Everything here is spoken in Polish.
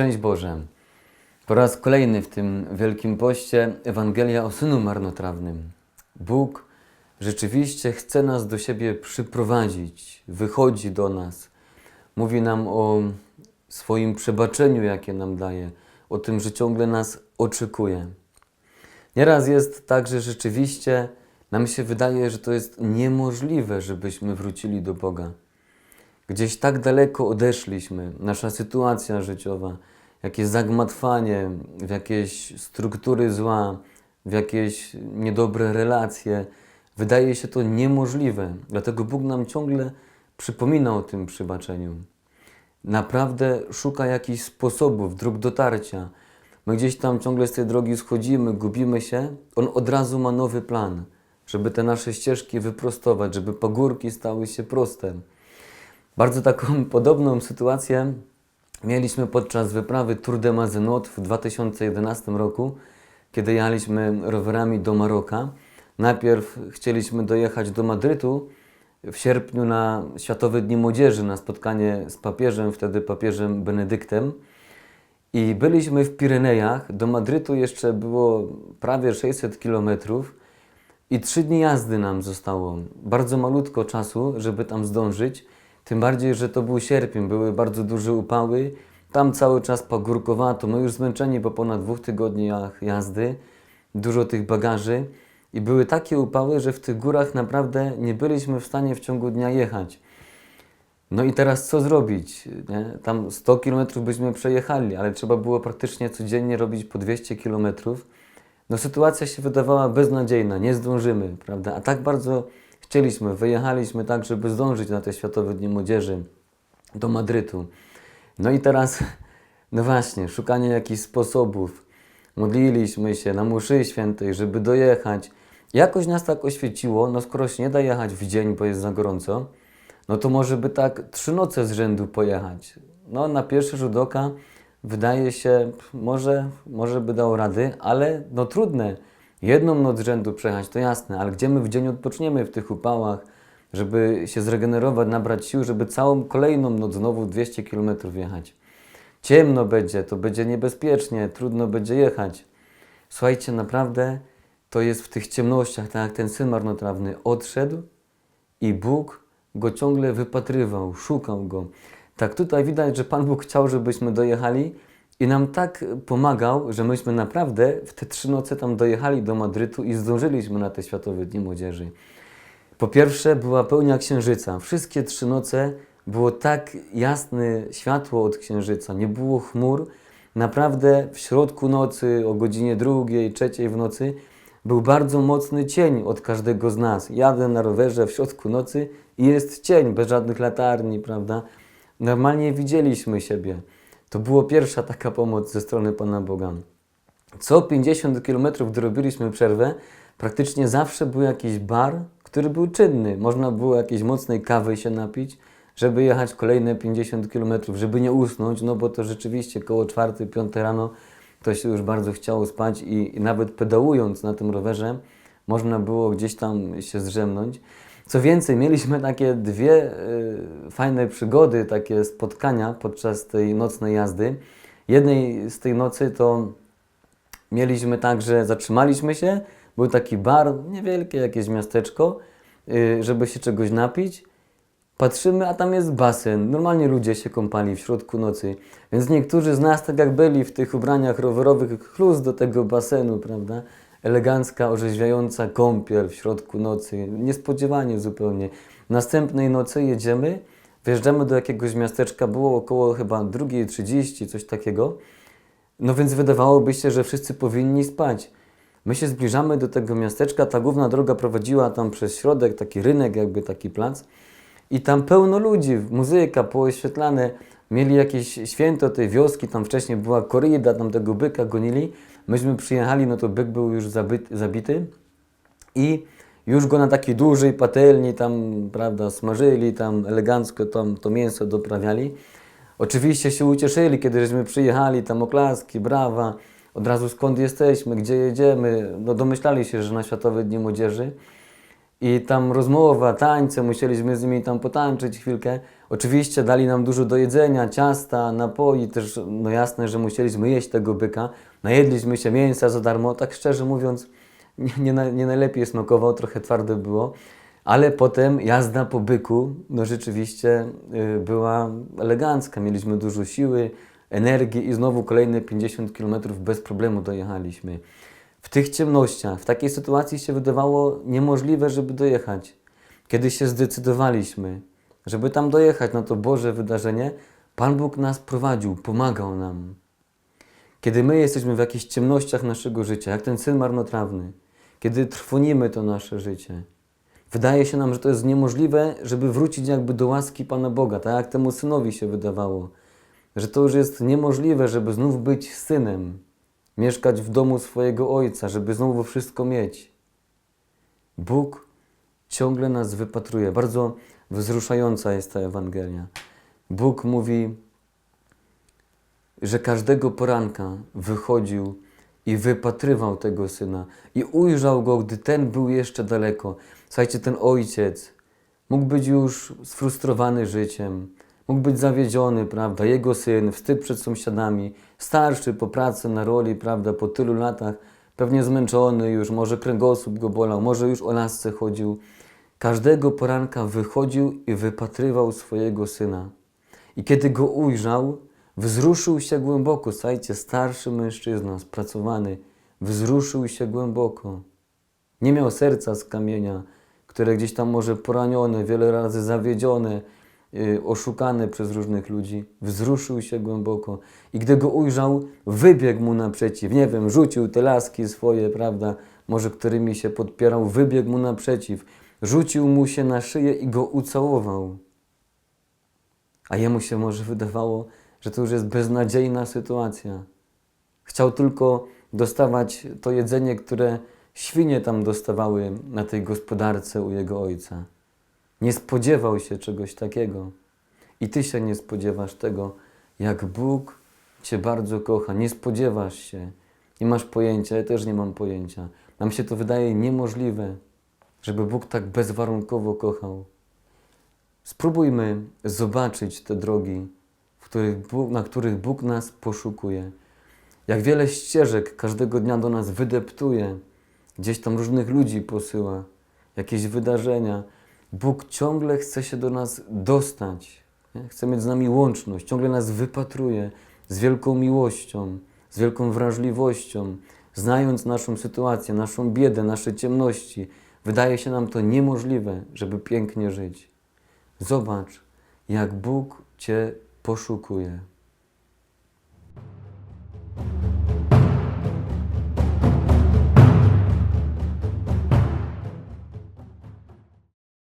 Szczęść Boże. Po raz kolejny w tym Wielkim Poście Ewangelia o Synu Marnotrawnym. Bóg rzeczywiście chce nas do siebie przyprowadzić, wychodzi do nas. Mówi nam o swoim przebaczeniu, jakie nam daje, o tym, że ciągle nas oczekuje. Nieraz jest tak, że rzeczywiście nam się wydaje, że to jest niemożliwe, żebyśmy wrócili do Boga. Gdzieś tak daleko odeszliśmy, nasza sytuacja życiowa, jakieś zagmatwanie, w jakieś struktury zła, w jakieś niedobre relacje. Wydaje się to niemożliwe. Dlatego Bóg nam ciągle przypomina o tym przybaczeniu. Naprawdę szuka jakichś sposobów, dróg dotarcia. My gdzieś tam ciągle z tej drogi schodzimy, gubimy się. On od razu ma nowy plan, żeby te nasze ścieżki wyprostować, żeby pagórki stały się proste. Bardzo taką podobną sytuację mieliśmy podczas wyprawy Tour de Mazenot w 2011 roku, kiedy jechaliśmy rowerami do Maroka. Najpierw chcieliśmy dojechać do Madrytu w sierpniu na Światowe Dni Młodzieży, na spotkanie z papieżem, wtedy papieżem Benedyktem. I byliśmy w Pirenejach. Do Madrytu jeszcze było prawie 600 kilometrów. I trzy dni jazdy nam zostało. Bardzo malutko czasu, żeby tam zdążyć. Tym bardziej, że to był sierpień, były bardzo duże upały. Tam cały czas pagórkowato. My już zmęczeni po ponad dwóch tygodniach jazdy. Dużo tych bagaży. I były takie upały, że w tych górach naprawdę nie byliśmy w stanie w ciągu dnia jechać. No i teraz co zrobić? Nie? Tam 100 km byśmy przejechali, ale trzeba było praktycznie codziennie robić po 200 km. No sytuacja się wydawała beznadziejna, nie zdążymy, prawda? A tak bardzo chcieliśmy, wyjechaliśmy tak, żeby zdążyć na te Światowe Dni Młodzieży do Madrytu. No i teraz, no właśnie, szukanie jakichś sposobów. Modliliśmy się na mszy świętej, żeby dojechać. Jakoś nas tak oświeciło, no skoro się nie da jechać w dzień, bo jest za gorąco, no to może by tak trzy noce z rzędu pojechać. No na pierwszy rzut oka wydaje się, może, może by dał rady, ale no trudne. Jedną noc rzędu przejechać, to jasne, ale gdzie my w dzień odpoczniemy w tych upałach, żeby się zregenerować, nabrać sił, żeby całą kolejną noc znowu 200 km jechać. Ciemno będzie, to będzie niebezpiecznie, trudno będzie jechać. Słuchajcie, naprawdę to jest w tych ciemnościach, tak jak ten syn marnotrawny odszedł i Bóg go ciągle wypatrywał, szukał go. Tak tutaj widać, że Pan Bóg chciał, żebyśmy dojechali i nam tak pomagał, że myśmy naprawdę w te trzy noce tam dojechali do Madrytu i zdążyliśmy na te Światowe Dni Młodzieży. Po pierwsze była pełnia księżyca. Wszystkie trzy noce było tak jasne światło od księżyca, nie było chmur. Naprawdę w środku nocy, o godzinie drugiej, trzeciej w nocy, był bardzo mocny cień od każdego z nas. Jadę na rowerze w środku nocy i jest cień, bez żadnych latarni, prawda? Normalnie widzieliśmy siebie. To była pierwsza taka pomoc ze strony Pana Boga. Co 50 km, gdy robiliśmy przerwę, praktycznie zawsze był jakiś bar, który był czynny. Można było jakiejś mocnej kawy się napić, żeby jechać kolejne 50 km, żeby nie usnąć, no bo to rzeczywiście koło 4-5 rano to się już bardzo chciało spać i, i nawet pedałując na tym rowerze można było gdzieś tam się zrzemnąć. Co więcej, mieliśmy takie dwie y, fajne przygody, takie spotkania podczas tej nocnej jazdy. Jednej z tej nocy to mieliśmy tak, że zatrzymaliśmy się, był taki bar, niewielkie jakieś miasteczko, y, żeby się czegoś napić. Patrzymy, a tam jest basen. Normalnie ludzie się kąpali w środku nocy. Więc niektórzy z nas, tak jak byli w tych ubraniach rowerowych, chlus do tego basenu, prawda? Elegancka, orzeźwiająca kąpiel w środku nocy. Niespodziewanie zupełnie. Następnej nocy jedziemy, wjeżdżamy do jakiegoś miasteczka, było około chyba 2.30, coś takiego. No więc wydawałoby się, że wszyscy powinni spać. My się zbliżamy do tego miasteczka, ta główna droga prowadziła tam przez środek, taki rynek, jakby taki plac. I tam pełno ludzi, muzyka, pooświetlane, mieli jakieś święto tej wioski, tam wcześniej była korrida, tam tego byka gonili. Myśmy przyjechali, no to byk był już zabyt, zabity i już go na takiej dużej patelni tam, prawda, smażyli, tam elegancko tam to mięso doprawiali. Oczywiście się ucieszyli, kiedy żeśmy przyjechali, tam oklaski, brawa, od razu skąd jesteśmy, gdzie jedziemy, no domyślali się, że na Światowe Dni Młodzieży. I tam rozmowa, tańce, musieliśmy z nimi tam potańczyć chwilkę. Oczywiście dali nam dużo do jedzenia, ciasta, napoi, też no jasne, że musieliśmy jeść tego byka. Najedliśmy się mięsa za darmo, tak szczerze mówiąc, nie, nie, nie najlepiej smakował, trochę twarde było. Ale potem jazda po byku, no rzeczywiście y, była elegancka. Mieliśmy dużo siły, energii i znowu kolejne 50 km bez problemu dojechaliśmy. W tych ciemnościach, w takiej sytuacji się wydawało niemożliwe, żeby dojechać. Kiedy się zdecydowaliśmy, żeby tam dojechać na to Boże wydarzenie, Pan Bóg nas prowadził, pomagał nam. Kiedy my jesteśmy w jakichś ciemnościach naszego życia, jak ten syn marnotrawny, kiedy trwonimy to nasze życie, wydaje się nam, że to jest niemożliwe, żeby wrócić jakby do łaski Pana Boga, tak jak temu synowi się wydawało, że to już jest niemożliwe, żeby znów być synem, mieszkać w domu swojego ojca, żeby znowu wszystko mieć. Bóg ciągle nas wypatruje. Bardzo wzruszająca jest ta Ewangelia. Bóg mówi, że każdego poranka wychodził i wypatrywał tego syna i ujrzał go, gdy ten był jeszcze daleko. Słuchajcie, ten ojciec mógł być już sfrustrowany życiem, mógł być zawiedziony, prawda? Jego syn, wstyd przed sąsiadami, starszy po pracy na roli, prawda? Po tylu latach, pewnie zmęczony już, może kręgosłup go bolał, może już o lasce chodził. Każdego poranka wychodził i wypatrywał swojego syna. I kiedy go ujrzał, wzruszył się głęboko. Słuchajcie, starszy mężczyzna, spracowany, wzruszył się głęboko. Nie miał serca z kamienia, które gdzieś tam może poranione, wiele razy zawiedzione, yy, oszukane przez różnych ludzi. Wzruszył się głęboko. I gdy go ujrzał, wybiegł mu naprzeciw. Nie wiem, rzucił te laski swoje, prawda, może którymi się podpierał, wybiegł mu naprzeciw. Rzucił mu się na szyję i go ucałował. A jemu się może wydawało, że to już jest beznadziejna sytuacja. Chciał tylko dostawać to jedzenie, które świnie tam dostawały na tej gospodarce u jego ojca. Nie spodziewał się czegoś takiego. I ty się nie spodziewasz tego, jak Bóg cię bardzo kocha. Nie spodziewasz się. Nie masz pojęcia, ja też nie mam pojęcia. Nam się to wydaje niemożliwe, żeby Bóg tak bezwarunkowo kochał. Spróbujmy zobaczyć te drogi, których Bóg, na których Bóg nas poszukuje. Jak wiele ścieżek każdego dnia do nas wydeptuje, gdzieś tam różnych ludzi posyła, jakieś wydarzenia. Bóg ciągle chce się do nas dostać, nie? chce mieć z nami łączność, ciągle nas wypatruje z wielką miłością, z wielką wrażliwością, znając naszą sytuację, naszą biedę, nasze ciemności. Wydaje się nam to niemożliwe, żeby pięknie żyć. Zobacz, jak Bóg Cię poszukuje.